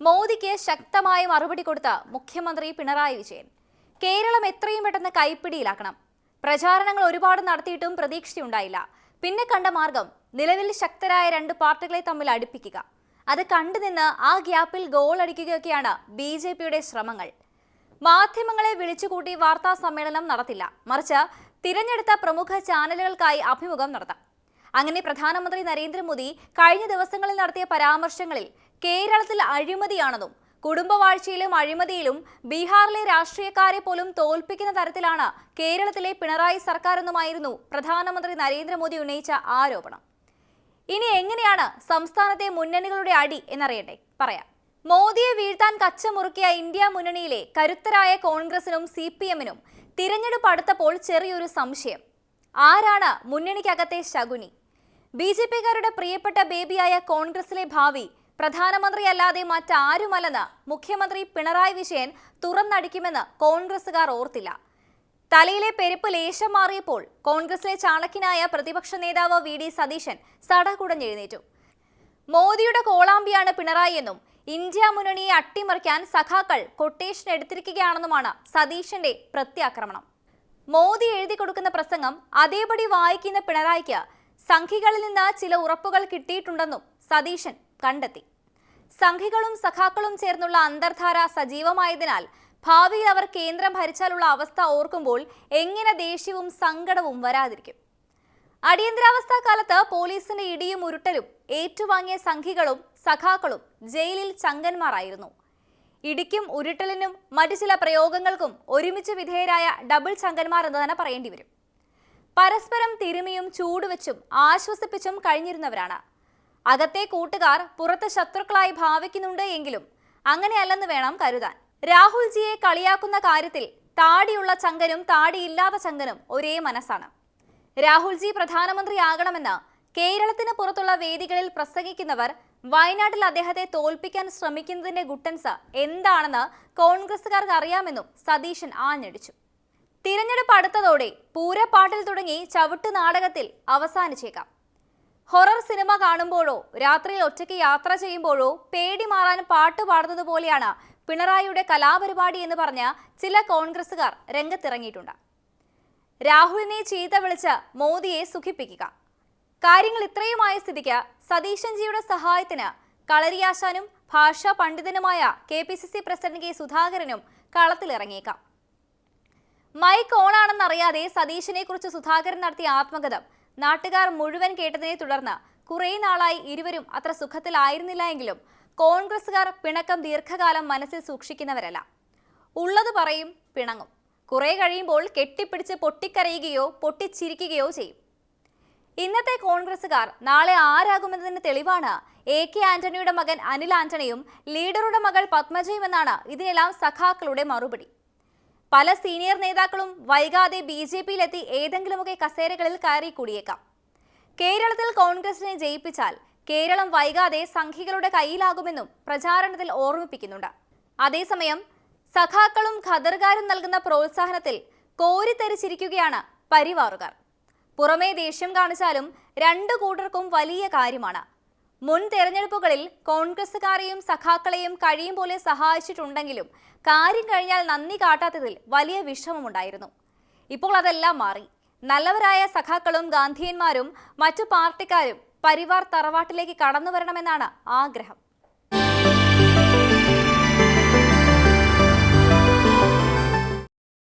മോദിക്ക് ശക്തമായ മറുപടി കൊടുത്ത മുഖ്യമന്ത്രി പിണറായി വിജയൻ. കേരളം എത്രയും പെട്ടെന്ന് കൈപ്പിടിയിലാക്കണം. പ്രചാരണങ്ങൾ ഒരുപാട് നടത്തിയിട്ടും പ്രതീക്ഷയുണ്ടായില്ല പിന്നെ കണ്ട മാർഗം നിലവിൽ ശക്തരായ രണ്ട് പാർട്ടികളെ തമ്മിൽ അടുപ്പിക്കുക. അത് കണ്ടുനിന്ന് ആ ഗ്യാപ്പിൽ ഗോൾ അടിക്കുകയൊക്കെയാണ് ബി ജെ പിയുടെ ശ്രമങ്ങൾ. മാധ്യമങ്ങളെ വിളിച്ചുകൂട്ടി വാർത്താ സമ്മേളനം നടത്തില്ല. മറിച്ച് തിരഞ്ഞെടുത്ത പ്രമുഖ ചാനലുകൾക്കായി അഭിമുഖം നടത്താം. അങ്ങനെ പ്രധാനമന്ത്രി നരേന്ദ്രമോദി കഴിഞ്ഞ ദിവസങ്ങളിൽ നടത്തിയ പരാമർശങ്ങളിൽ കേരളത്തിൽ അഴിമതിയാണെന്നും കുടുംബവാഴ്ചയിലും അഴിമതിയിലും ബീഹാറിലെ രാഷ്ട്രീയക്കാരെ പോലും തോൽപ്പിക്കുന്ന തരത്തിലാണ് കേരളത്തിലെ പിണറായി സർക്കാരെന്നുമായിരുന്നു പ്രധാനമന്ത്രി നരേന്ദ്രമോദി ഉന്നയിച്ച ആരോപണം. ഇനി എങ്ങനെയാണ് സംസ്ഥാനത്തെ മുന്നണികളുടെ അടി എന്നറിയട്ടെ? പറയാം. മോദിയെ വീഴ്ത്താൻ കച്ചമുറുക്കിയ ഇന്ത്യ മുന്നണിയിലെ കരുത്തരായ കോൺഗ്രസിനും സി പി എമ്മിനും തിരഞ്ഞെടുപ്പ് അടുത്തപ്പോൾ ചെറിയൊരു സംശയം. ആരാണ് മുന്നണിക്കകത്തെ ശകുനി? ബി ജെ പിക്കാരുടെ പ്രിയപ്പെട്ട ബേബിയായ കോൺഗ്രസിലെ ഭാവി പ്രധാനമന്ത്രിയല്ലാതെ മറ്റാരുമല്ലെന്ന് മുഖ്യമന്ത്രി പിണറായി വിജയൻ തുറന്നടിക്കുമെന്ന് കോൺഗ്രസുകാർ ഓർത്തില്ല. തലയിലെ പെരുപ്പ് ലേശം മാറിയപ്പോൾ കോൺഗ്രസിലെ ചാണക്യനായ പ്രതിപക്ഷ നേതാവ് വി ഡി സതീശൻ സടകുടഞ്ഞെഴുന്നേറ്റു. മോദിയുടെ കോളാമ്പിയാണ് പിണറായി എന്നും ഇന്ത്യ മുന്നണിയെ അട്ടിമറിക്കാൻ സഖാക്കൾ കൊട്ടേഷൻ എടുത്തിരിക്കുകയാണെന്നുമാണ് സതീശന്റെ പ്രത്യാക്രമണം. മോദി എഴുതി കൊടുക്കുന്ന പ്രസംഗം അതേപടി വായിക്കുന്ന പിണറായിക്ക് സംഘികളിൽ നിന്ന് ചില ഉറപ്പുകൾ കിട്ടിയിട്ടുണ്ടെന്നും സതീശൻ കണ്ടെത്തി. സംഘികളും സഖാക്കളും ചേർന്നുള്ള അന്തർധാര സജീവമായതിനാൽ ഭാവിയിൽ അവർ കേന്ദ്രം ഭരിച്ചാലുള്ള അവസ്ഥ ഓർക്കുമ്പോൾ എങ്ങനെ ദേഷ്യവും സങ്കടവും വരാതിരിക്കും. അടിയന്തരാവസ്ഥാ കാലത്ത് പോലീസിന്റെ ഇടിയും ഉരുട്ടലും ഏറ്റുവാങ്ങിയ സംഘികളും സഖാക്കളും ജയിലിൽ ചങ്കന്മാരായിരുന്നു ഇടിക്കും ഉരുട്ടലിനും മറ്റു ചില പ്രയോഗങ്ങൾക്കും ഒരുമിച്ച് വിധേയരായ ഡബിൾ ചങ്കന്മാർ എന്ന് തന്നെ പറയേണ്ടി വരും. പരസ്പരം തിരുമിയും ചൂടുവെച്ചും ആശ്വസിപ്പിച്ചും കഴിഞ്ഞിരുന്നവരാണ്. അകത്തെ കൂട്ടുകാർ പുറത്ത് ശത്രുക്കളായി ഭാവിക്കുന്നുണ്ട് എങ്കിലും അങ്ങനെയല്ലെന്ന് വേണം കരുതാൻ. രാഹുൽജിയെ കളിയാക്കുന്ന കാര്യത്തിൽ താടിയുള്ള ചങ്കനും താടിയില്ലാത്ത ചങ്കനും ഒരേ മനസ്സാണ്. രാഹുൽജി പ്രധാനമന്ത്രിയാകണമെന്ന് കേരളത്തിന് പുറത്തുള്ള വേദികളിൽ പ്രസംഗിക്കുന്നവർ വയനാട്ടിൽ അദ്ദേഹത്തെ തോൽപ്പിക്കാൻ ശ്രമിക്കുന്നതിന്റെ ഗുട്ടൻസ് എന്താണെന്ന് കോൺഗ്രസുകാർക്ക് അറിയാമെന്നും സതീശൻ ആഞ്ഞടിച്ചു. തിരഞ്ഞെടുപ്പ് അടുത്തതോടെ പൂരപ്പാട്ടിൽ തുടങ്ങി ചവിട്ട് നാടകത്തിൽ അവസാനിച്ചേക്കാം. ഹൊറർ സിനിമ കാണുമ്പോഴോ രാത്രിയിൽ ഒറ്റയ്ക്ക് യാത്ര ചെയ്യുമ്പോഴോ പേടി മാറാൻ പാട്ട് പാടുന്നതുപോലെയാണ് പിണറായിയുടെ കലാപരിപാടി എന്ന് പറഞ്ഞ ചില കോൺഗ്രസുകാർ രംഗത്തിറങ്ങിയിട്ടുണ്ട്. രാഹുലിനെ ചീത്ത വിളിച്ച് മോദിയെ സുഖിപ്പിക്കുക. കാര്യങ്ങൾ ഇത്രയുമായ സ്ഥിതിക്ക് സതീശൻജിയുടെ സഹായത്തിന് കളരിയാശാനും ഭാഷാ പണ്ഡിതനുമായ K P C C president K സുധാകരനും കളത്തിലിറങ്ങിയേക്കാം. മൈക്ക് ഓണാണെന്നറിയാതെ സതീശനെ കുറിച്ച് സുധാകരൻ നടത്തിയ ആത്മകഥം നാട്ടുകാർ മുഴുവൻ കേട്ടതിനെ തുടർന്ന് കുറേ നാളായി ഇരുവരും അത്ര സുഖത്തിലായിരുന്നില്ല എങ്കിലും കോൺഗ്രസുകാർ പിണക്കം ദീർഘകാലം മനസ്സിൽ സൂക്ഷിക്കുന്നവരല്ല. ഉള്ളത് പറയും പിണങ്ങും. കുറെ കഴിയുമ്പോൾ കെട്ടിപ്പിടിച്ച് പൊട്ടിക്കരയുകയോ പൊട്ടിച്ചിരിക്കുകയോ ചെയ്യും. ഇന്നത്തെ കോൺഗ്രസുകാർ നാളെ ആരാകുമെന്നതിന് തെളിവാണ് എ കെ ആന്റണിയുടെ മകൻ അനിൽ ആന്റണിയും ലീഡറുടെ മകൾ പത്മജയും എന്നാണ് ഇതിനെല്ലാം സഖാക്കളുടെ മറുപടി. പല സീനിയർ നേതാക്കളും വൈകാതെ ബി ജെ പിയിലെത്തി ഏതെങ്കിലുമൊക്കെ കസേരകളിൽ കയറി കൂടിയേക്കാം കേരളത്തിൽ കോൺഗ്രസിനെ ജയിപ്പിച്ചാൽ കേരളം വൈകാതെ സംഘികളുടെ കയ്യിലാകുമെന്നും പ്രചാരണത്തിൽ ഓർമ്മിപ്പിക്കുന്നുണ്ട്. അതേസമയം സഖാക്കളും ഖദർകാരും നൽകുന്ന പ്രോത്സാഹനത്തിൽ കോരിത്തെരിച്ചിരിക്കുകയാണ് പരിവാറുകാർ. പുറമേ ദേഷ്യം കാണിച്ചാലും രണ്ടു കൂട്ടർക്കും വലിയ കാര്യമാണ്. മുൻ തെരഞ്ഞെടുപ്പുകളിൽ കോൺഗ്രസുകാരെയും സഖാക്കളെയും കഴിയും പോലെ സഹായിച്ചിട്ടുണ്ടെങ്കിലും കാര്യം കഴിഞ്ഞാൽ നന്ദി കാട്ടാത്തതിൽ വലിയ വിഷമമുണ്ടായിരുന്നു. ഇപ്പോൾ അതെല്ലാം മാറി. നല്ലവരായ സഖാക്കളും ഗാന്ധിയന്മാരും മറ്റു പാർട്ടിക്കാരും പരിവാർ തറവാട്ടിലേക്ക് കടന്നു വരണമെന്നാണ് ആഗ്രഹം.